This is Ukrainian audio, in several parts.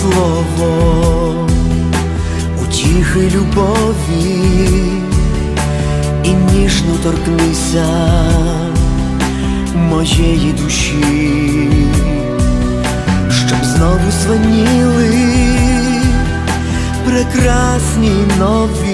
слово утіхи любові і ніжно торкнися моєї душі, щоб знову сваніли прекрасні нові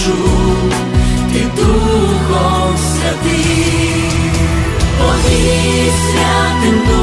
душу, ти духом святий, повіся тим духом.